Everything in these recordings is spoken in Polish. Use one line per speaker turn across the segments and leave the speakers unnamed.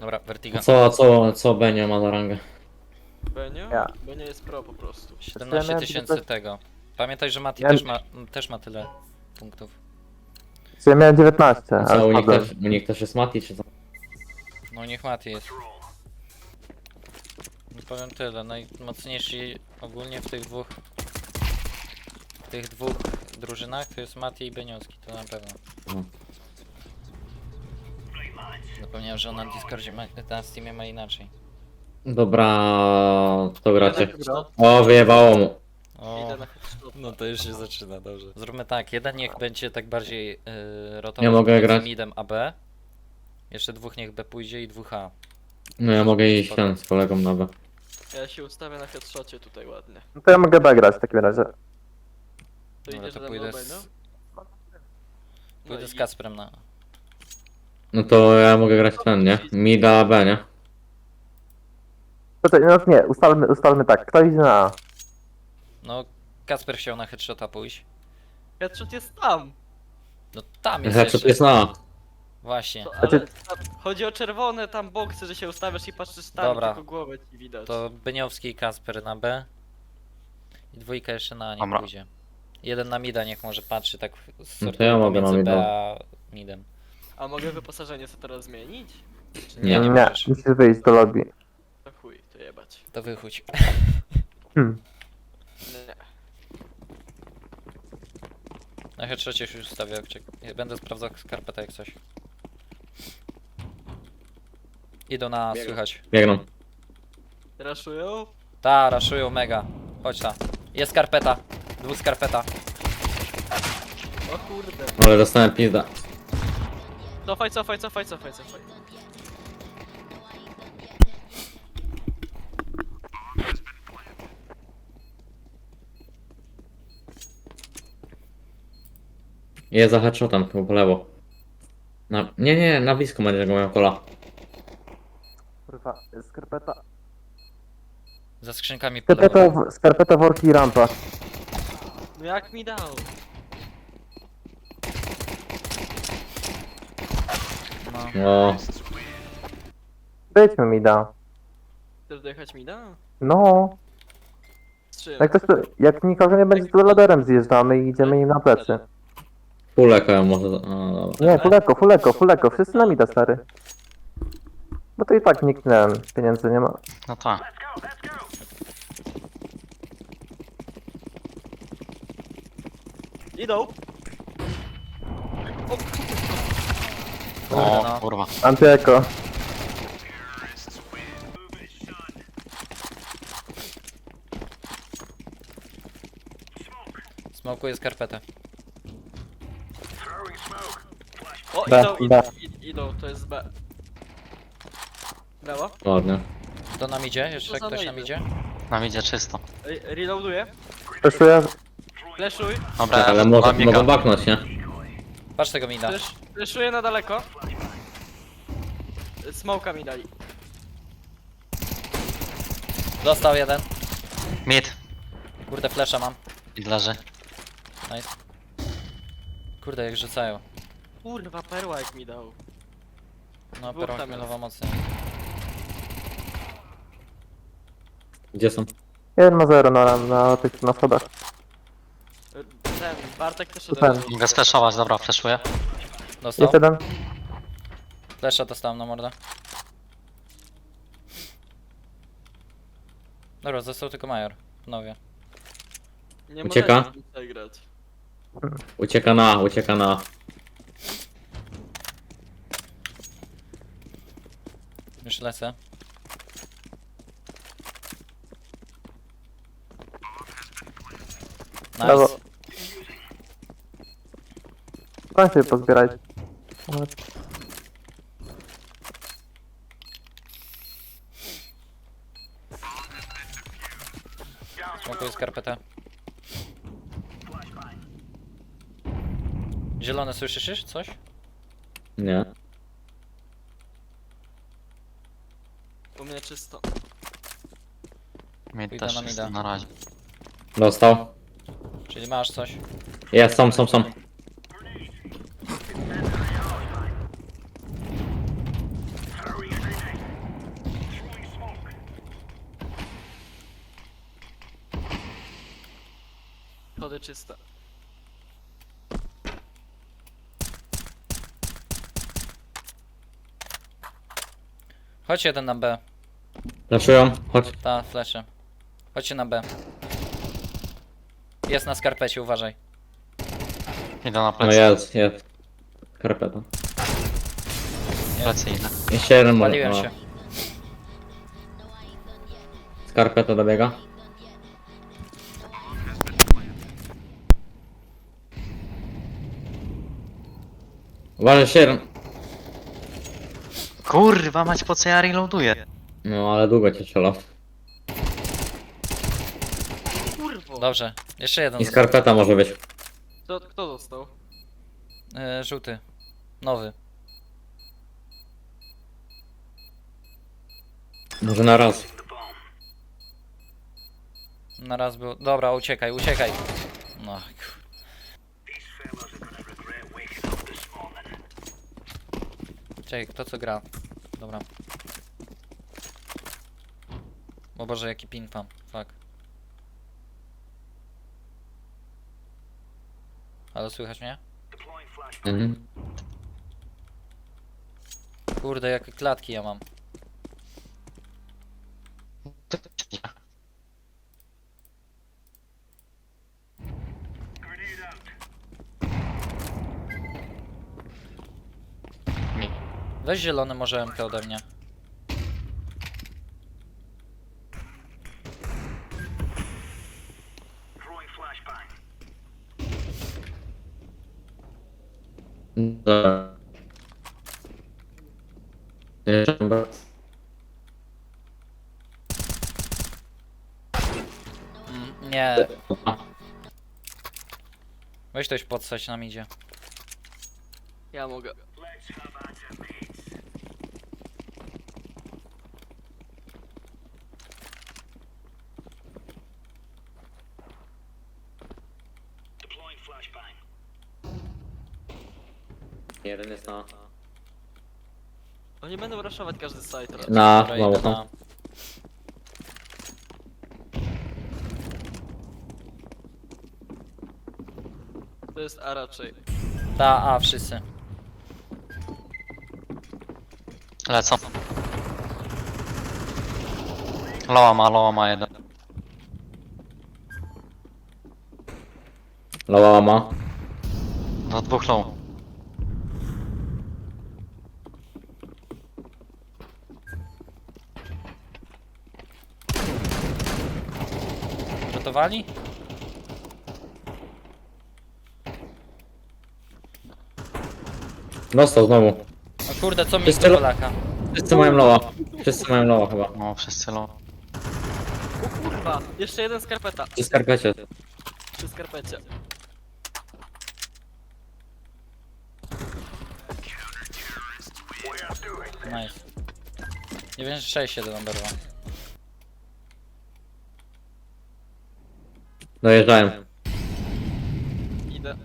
Dobra, Vertigo.
Co, co, co Benio ma za rangę?
Benio?
Ja.
Benio jest pro po prostu.
17
miałem
tysięcy tego. Pamiętaj, że Mati
Ja-
też, ma, też ma tyle punktów.
Ja miałem 19,
Co,
ale
u nich,
spadłem.
też, u nich też jest Mati, czy co?
No niech Mati jest. No powiem tyle, najmocniejsi ogólnie w tych dwóch w tych dwóch drużynach to jest Mati i Beniowski, to na pewno.
Mhm.
Zapomniałem, że on na Discordzie ma, na Steamie ma inaczej.
Dobra, to gracie. O, wyjebało mu.
O,
Idę na headshot.
no to już się zaczyna, dobrze. Zróbmy tak, jeden niech będzie tak bardziej yy, rotował
Nie mogę grać.
midem a B. Jeszcze dwóch niech B pójdzie i dwóch A.
No ja mogę iść ten z kolegą na B.
Ja się ustawię na headshocie tutaj ładnie.
No to ja mogę B grać w takim razie.
To
Dobra,
idziesz
to
ze mną,
pójdę
Benio?
z,
No
pójdę
i
z Kasprem na...
No to ja mogę grać ten, nie? Mida B, nie?
Poczekaj, no nie, ustalmy, ustalmy tak. Kto idzie na A?
No, Kasper chciał na headshota pójść.
Headshot jest tam!
No tam jest
Headshot
jeszcze.
jest na A.
Właśnie.
To,
Znaczy-
ale tam, chodzi o czerwone tam boksy, że się ustawiasz i patrzysz tam
Dobra.
tylko głowę ci widać.
To Beniowski i Kasper na B. I dwójka jeszcze na A nie
Dobra.
pójdzie. Jeden na mida niech może patrzy tak z
No to ja mogę na
pomiędzy
mida.
B a midem.
A mogę wyposażenie sobie teraz zmienić?
Czy
Nie,
nie, nie
nie
możesz.
musisz wyjść do lobby.
To chuj, to jebać.
To wychódź.
Hmm.
Nie.
Na headshocie już ustawiał. czek- Będę sprawdzał skarpetę jak coś. Idą na A, słychać.
Biegną.
Raszują?
Ta, raszują mega. Chodź ta. Jest skarpeta. Dwóch skarpeta.
O kurde.
Ale dostałem pizda.
Cofaj, cofaj, cofaj, cofaj, cofaj.
Jest za headshotem, chyba po lewo. Na, nie, nie, na blisko będzie go miał kola.
Kurwa, skarpeta.
Za skrzynkami po lewo.
Skarpeta, skarpeta, worki i rampa.
No jak mi dał?
No.
O,
Wejdźmy mi da.
Chcesz dojechać mi da?
No,
czym?
jak, ktoś, jak nikogo nie będzie, to laderem zjeżdżamy i idziemy im na plecy.
fuleko ja może... O, dobra.
Nie, fuleko, fuleko, fuleko, wszyscy na mida, stary. Bo to i tak nikt nie wiem, pieniędzy nie ma.
No tak.
Idą!
O,
no.
kurwa.
Antyeko.
Smokuję skarpetę.
O, idą, idą, id- idą, to jest B. Lewo.
Ładnie.
To nam idzie? Jeszcze
To za
ktoś nam idzie?
Nam idzie czysto.
Re- Reloaduję.
Przeszuję,
Fleszuj.
Dobra,
Ale
mam
mogą baknąć, nie?
Patrz tego mida.
Flesz, fleszuję na daleko. Smoka mi dali.
Dostał jeden.
Mid.
Kurde, flesza mam.
I leży.
Nice. Kurde, jak rzucają.
Kurwa, perła jak mi dał.
No,
Dwóch
perła
tam
chmielowa mocniej.
Gdzie są?
1 ma 0 na, na tych na schodach.
Ten, Bartek też
Super.
ode mnie.
Mogę dobra.
Dostał.
Jest jeden.
Flesza dostałem na mordę. Dobra, został tylko major. Panowie.
Nie
Ucieka?
możecie tutaj grać.
Ucieka na A, ucieka na A.
Już lecę.
Brawo.
Nice.
Tam się pozbierać.
Smokuję skarpetę. Zielone, słyszysz już coś?
Nie.
U mnie czysto.
Pójdę
też
na
jest
mida.
na razie.
Dostał.
Czyli masz coś?
Jest, są, są, są.
Schody czyste.
Chodź jeden na B.
Flaszują, chodź.
Ta, flesze. Chodźcie na B. Jest na skarpecie, uważaj.
Idę na
No
plecy.
jest, jest. Karpeta.
Plecy idę.
Jeszcze jeden może.
Paliłem się.
Skarpeta dobiega. Uważaj, jeszcze jeden.
Kurwa mać, po co ja reloaduję?
No, ale długo cię strzelał.
Kurwo!
Dobrze. Jeszcze jeden.
I
został.
skarpeta może być.
Kto, kto został?
E, żółty. Nowy.
Może na raz.
Na raz był. Dobra, uciekaj, uciekaj. No. kur- Czekaj, kto co gra? Dobra. O Boże, jaki ping tam. Fuck. Ale słychać mnie?
Mhm.
Kurde, jakie klatki ja mam. Weź zielony może MK ode mnie.
Dobra. Jeszcze raz.
Mm, nie, weź ktoś podstać nam idzie.
Ja mogę.
Na...
Oni będą raszować każdy site teraz.
Na
Dobra,
mało
idę
tam.
na...
To jest A raczej.
Ta, a wszyscy.
Lecą. Loa ma, loa ma jeden.
Lała ma.
Do dwóch low.
Gotowali?
Dostał znowu.
O kurde, co mi z
Wszyscy
tego
lo-
laka?
Wszyscy mają loła. Wszyscy mają loła chyba.
No, wszyscy low.
O kurwa! Jeszcze jeden skarpeta.
Przy skarpecie.
Przy skarpecie.
Nice. 96 jeden number one.
Dojeżdżałem.
Idę.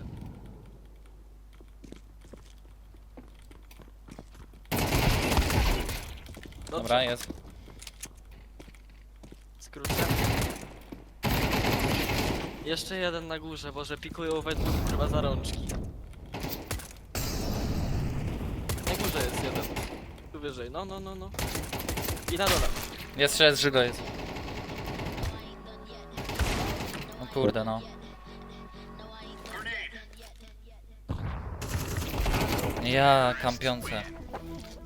Dobrze,
Dobra, jest.
skrócę. Jeszcze jeden na górze, boże pikują we dwóch chyba za rączki. Na górze jest jeden. Tu wyżej, no no no no. I na dole.
Jeszcze jest żygo jest. Kurde no. Ja kampiące.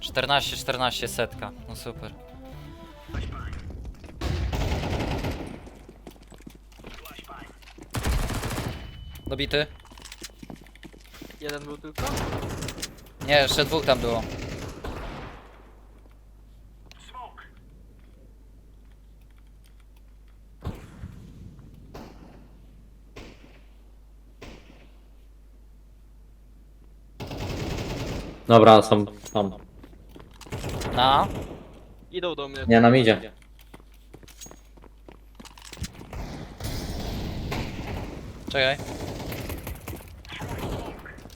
14, 14 setka. No super. Dobity?
Jeden był tylko.
Nie, jeszcze dwóch tam było.
Dobra, są tam.
Na?
Idą do mnie.
Nie, nam idzie.
Czekaj.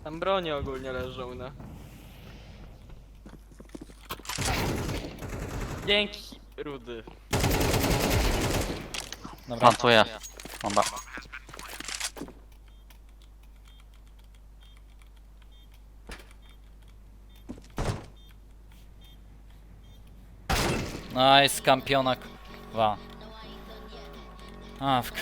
Tam bronie ogólnie leżą, no. Dzięki, Rudy.
Dobra.
Plantuję. Dobra.
Nice, kampiona. Wa. A, w...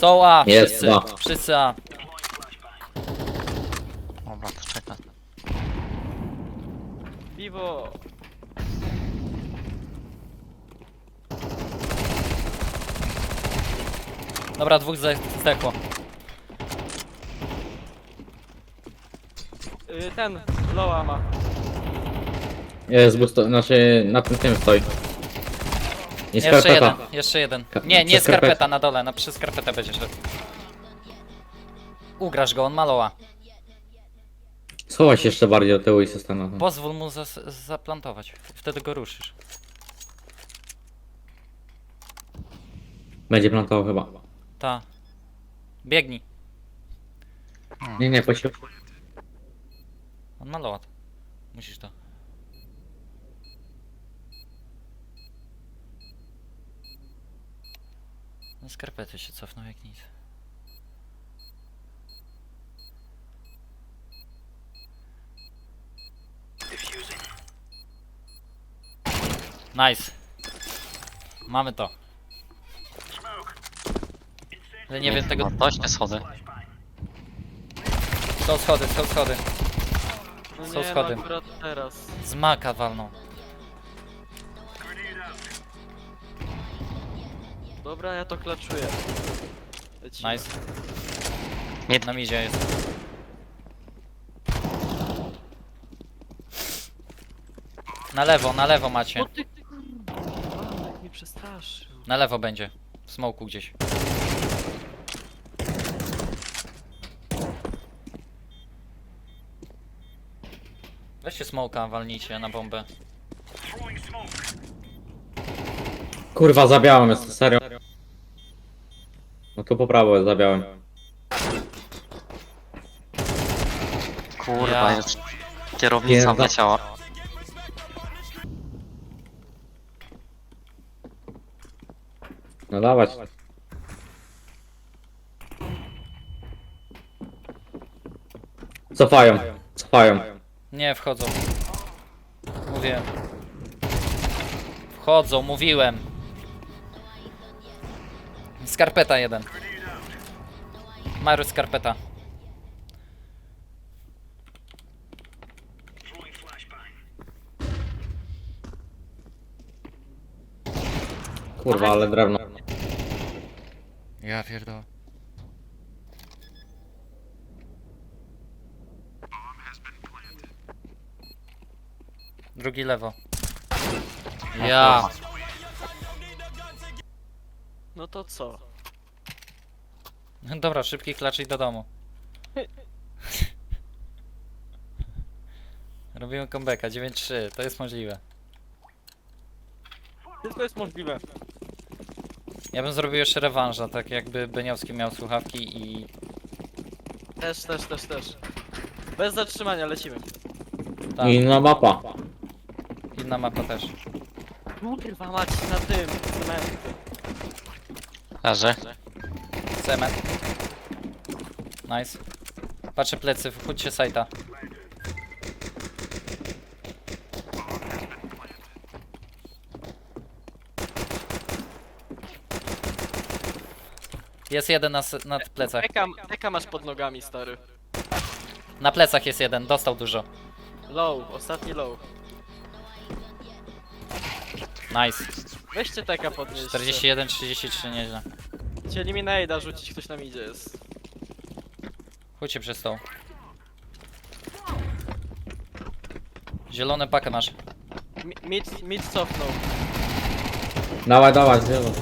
Są A,
Jest
wszyscy,
A.
wszyscy A.
Dobra, to czekaj.
Piwo!
Dobra, dwóch ze- zdechło.
Y, ten, Loa ma.
Jest busto, znaczy na tym tym stoi. I
Jeszcze
skarpeta.
jeden, jeszcze jeden.
Ka-
Nie, nie
przez skarpetę.
skarpeta na dole, na przez skarpetę będzie szedł. Ugrasz go, on maloła.
Schowaj się jeszcze bardziej do tyłu i się stanę.
Pozwól mu zas- zaplantować. Wtedy go ruszysz.
Będzie plantował chyba.
Ta. Biegnij.
Nie, nie, pośród.
On maloła. Musisz to. No skarpety się cofną jak nic. Nice. Mamy to. Ale nie wiem tego.
No, dość nie schody.
Są schody, są schody.
No
Są
nie,
schody.
No akurat teraz.
Z maka walną.
Dobra, ja to klaczuję. Lecimy.
Nice.
Mid.
Na midzie jest. Na lewo, na lewo macie.
O ty kurwa, jak mnie przestraszył.
Na lewo będzie. W smoku gdzieś. Weźcie smoka, walnijcie na bombę.
Kurwa, zabiałem jest, serio. No tu po prawo jest, zabiałem.
Kurwa,
Ja.
jest. Kierownica
Pierda-
wleciała.
No dawać. Cofają, cofają.
Nie, wchodzą. Mówiłem. Wchodzą, mówiłem. Skarpeta jeden. Maru skarpeta.
Kurwa, ale drewno.
Ja pierdolę. Drugi lewo. Ja.
No to co?
Dobra, szybki klacz i do domu. Robimy comebacka, 9-3, to jest możliwe.
Wszystko jest możliwe.
Ja bym zrobił jeszcze rewanża, tak jakby Beniowski miał słuchawki i...
Też, też, też, też. Bez zatrzymania lecimy.
Tak,
Inna mapa.
Inna mapa też.
Kurwa mać na tym. cement.
Leży.
Cement. Nice. Patrzę plecy, wchódźcie sajta. Jest jeden na, s- na plecach.
Eka, eka masz pod nogami, stary.
Na plecach jest jeden, dostał dużo.
Low, ostatni low.
Nice.
Weźcie teka podnieść.
41, 33, nieźle.
Chcieli mi najda rzucić, ktoś nam idzie jest.
Chodźcie przez tą. Zielone pakę masz.
Mi- Mid, mid cofnął.
Dawaj, dawaj, zjeżdżam.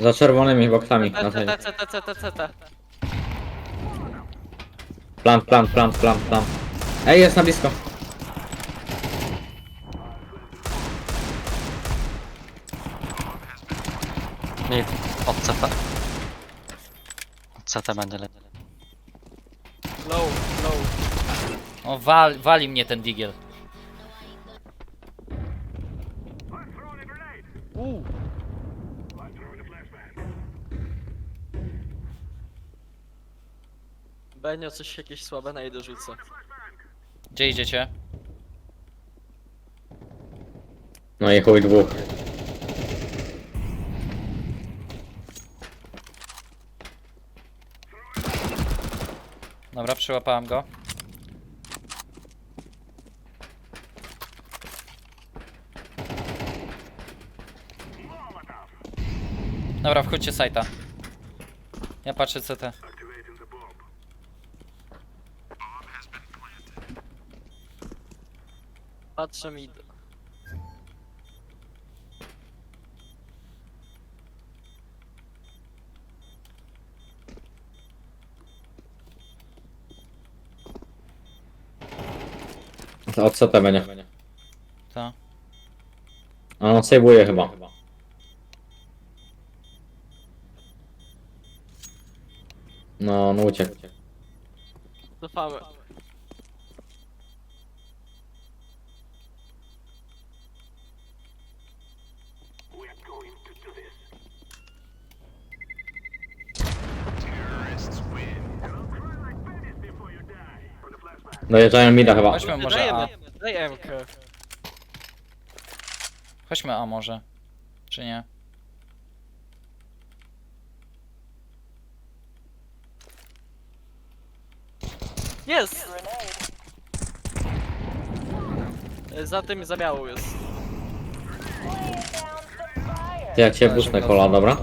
Za czerwonymi boksami. Na tej.
CT, CT, CT.
Plant, plant, plant, plant, plant. Ej, jest na blisko.
Mid. Od CT. Od CT będzie lepiej.
Low, low.
O, wal, wali mnie ten digiel.
Uuu. Benio coś jakieś słabe najdę rzucę.
Gdzie idziecie?
No i chuj dwóch.
Dobra, przyłapałem go. Dobra, wchodźcie sajta. Ja patrzę CT.
Patrzę mi.
Od co to będzie?
To.
A on sejbuje chyba. No, no uciekł.
Cofamy.
Dojeżdżają mida chyba.
Chodźmy może A.
Daj, daj MK.
Chodźmy A może. Czy nie?
Jest! E, Za tym za białą jest.
Ty, Jak cię busnę kola, dobra?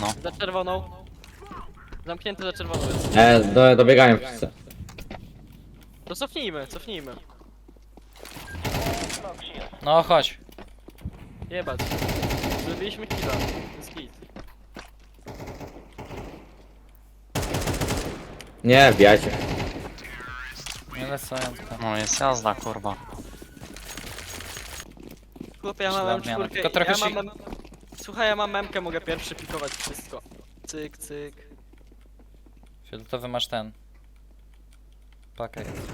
No.
Za czerwoną. Zamknięty za czerwoną jest.
E, do, dobiegają wszyscy.
To cofnijmy, cofnijmy.
No chodź.
Jebać. Zrobiliśmy killa. Jest hit.
Nie, wbijajcie.
Nie lecą tylko.
No jest jazda, kurwa.
Chłopie, ja mam czwórkę.
Tylko trochę
ja
się-
mam. Słuchaj, ja mam memkę, mogę pierwszy pikować wszystko. Cyk, cyk.
Fioletowy masz ten. Jest.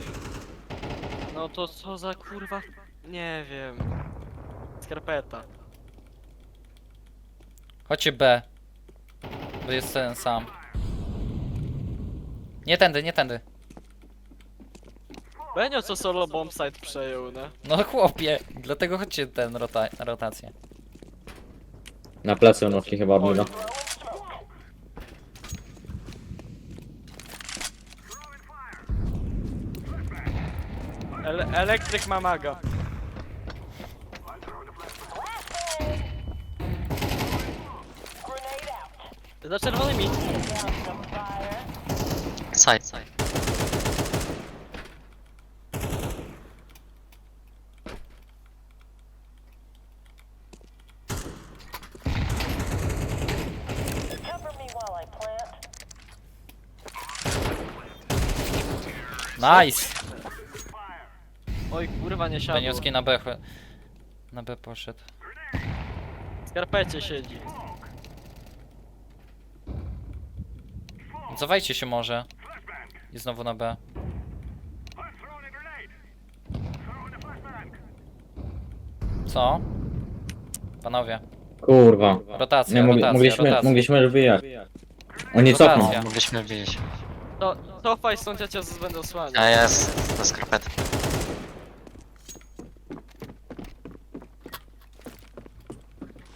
No to co za kurwa... Nie wiem. Skarpeta.
Chodźcie B. Bo jest ten sam. Nie tędy, nie tędy.
Benio co solo bombsite przejął, ne?
No chłopie, dlatego chodźcie ten rota rotację.
Na plecy unosi chyba mida.
Ele elektryk ma maga. Za czerwonymi.
Side, side.
Nice!
Kurwa nie siadło.
Na B. ch- Na B poszedł.
W skarpecie siedzi.
Cofajcie się może. I znowu na B. Co? Panowie,
Kurwa.
rotacja,
Nie, mogli,
rotacja,
mogliśmy,
rotacja.
mogliśmy już wyjechać. Oni
Rotacja.
cofną.
Mogliśmy widzieć.
To cofaj stąd ja cię będę osłaniał.
A jest, to skarpety.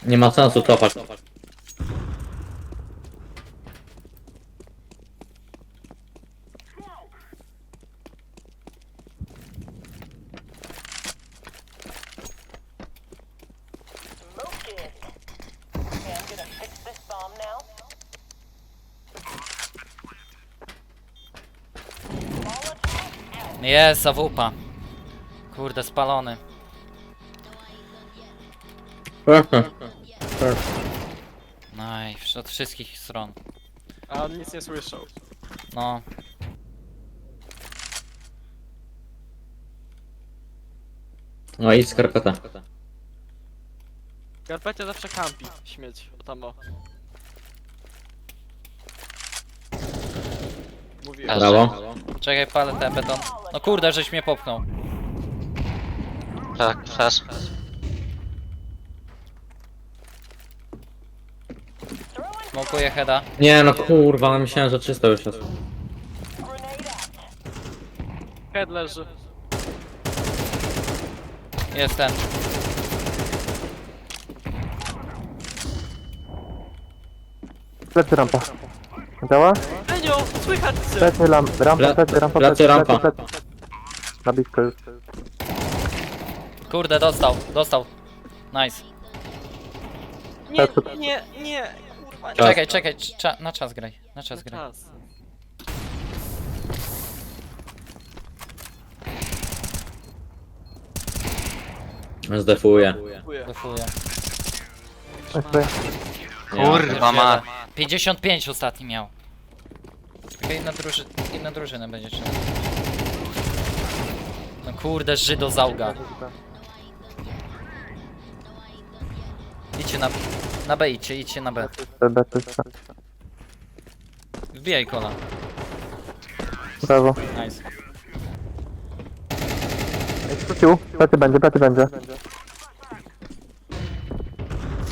Nie ma sensu cofać.
Jest, zawupa. Kurde, spalony. Nice, od wszystkich stron.
A on nic nie słyszał.
No,
No i skarpeta.
W skarpecie zawsze kampi. Śmieć. O tam o. Mówiłem.
Brawo.
czekaj, palę ten beton. No kurde, żeś mnie popchnął.
Tak, flash.
Smokuję heada.
Nie no kurwa, no myślałem, że czysto już jest.
Head leży.
Jest ten.
Plecy rampa. Działa?
Enio, słychać cię!
Plecy lam, rampa,
Ple-
plecy, rampa,
plecy,
plecy,
rampa.
plecy. Na blisko już.
Kurde, dostał, dostał. Nice.
Nie, nie, nie.
Czas.
Czekaj, czekaj, cza na czas graj. Na czas graj.
Czas.
Zdefuję.
Defuję.
Kurwa ma.
55 ostatni miał. Tylko jedna, druży jedna drużyna będzie trzeba. No kurde, Żydo załga. Idźcie na, na B, idźcie, idźcie na B.
B, czysto.
Wbijaj kola.
Brawo.
Nice.
Ej, Skrócił. Plecy będzie, plecy będzie.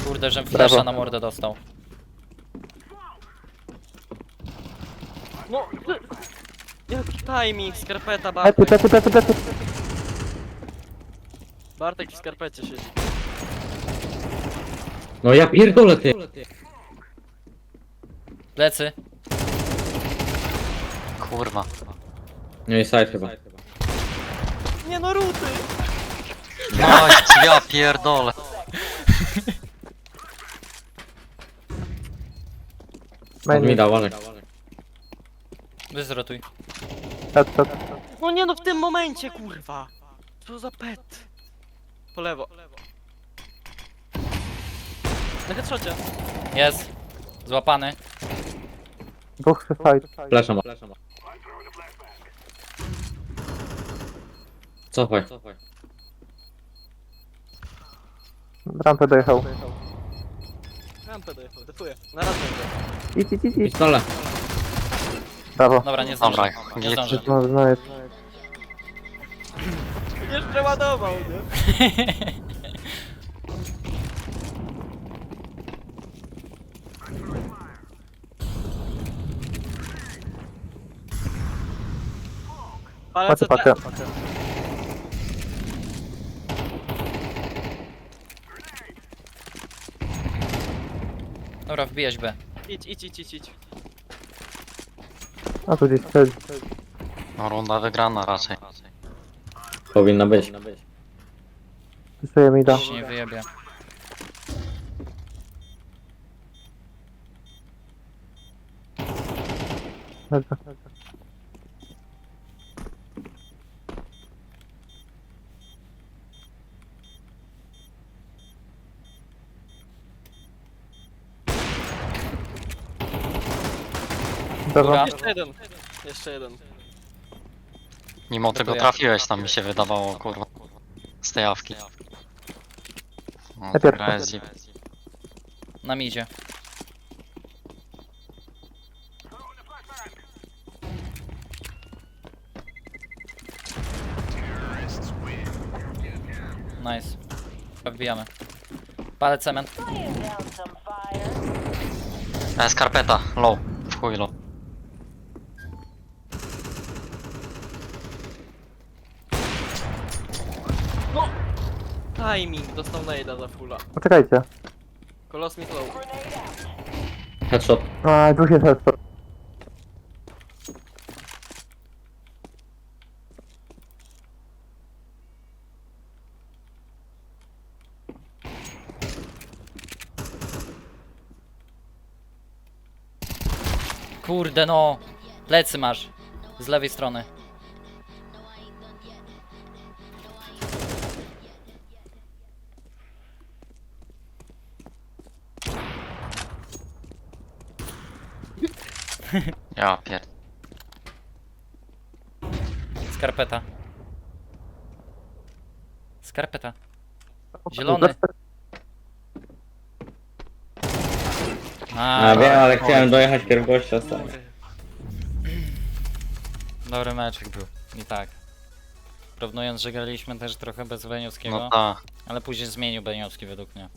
Kurde, że
Brawo.
flesza na mordę dostał.
No, ty- jaki timing, skarpeta,
Plecy,
Bartek.
plecy, plecy, plecy.
Bartek w skarpecie siedzi.
No ja pierdolę ty.
Plecy.
Kurwa.
No i side chyba.
Nie no, ruty!
No ja pierdolę.
Od
Main,
mi dał, Łażek.
Wyzrotuj.
No nie no, w tym momencie, kurwa! Co za pet? Po lewo. Na headshocie.
Jest. Złapany.
Dwóch side.
Flasha ma. Cofaj.
Rampę dojechał.
Rampę dojechał, defuję. Na raz będzie.
Idź, idź, idź, idź.
Pistole.
Brawo.
Dobra, nie zdążę.
Dobra,
Nie zdążę.
No, no jest.
Jeszcze ładował, nie? Ale
Patrzę, patrzę.
Dobra, wbijać B.
Idź, idź, idź, idź, idź.
A tu gdzieś siedzi.
No runda wygrana raczej.
Powinna być.
Pisuje mi da.
Się nie wyjebie.
Leży.
Góra.
Jeszcze jeden. Jeszcze jeden.
Mimo tego
ja.
trafiłeś tam mi się wydawało, kurwa. Z tej awki. No,
Najpierw.
gra jest zip.
Na midzie. Nice. Wbijamy. Palę cement.
E, skarpeta, low. W chuj low.
Timing, dostał nade'a za fulla.
Poczekajcie.
Kolos mi low.
Headshot.
A, dwóch jest headshot.
Kurde no. Plecy masz. Z lewej strony.
Ja pier...
Skarpeta. Skarpeta. Zielony.
A wiem, ale chciałem dojechać pierw gościa stary.
Dobry meczek był. I tak. Porównując, że graliśmy też trochę bez Beniowskiego,
No ta.
ale później zmienił Beniowski według mnie.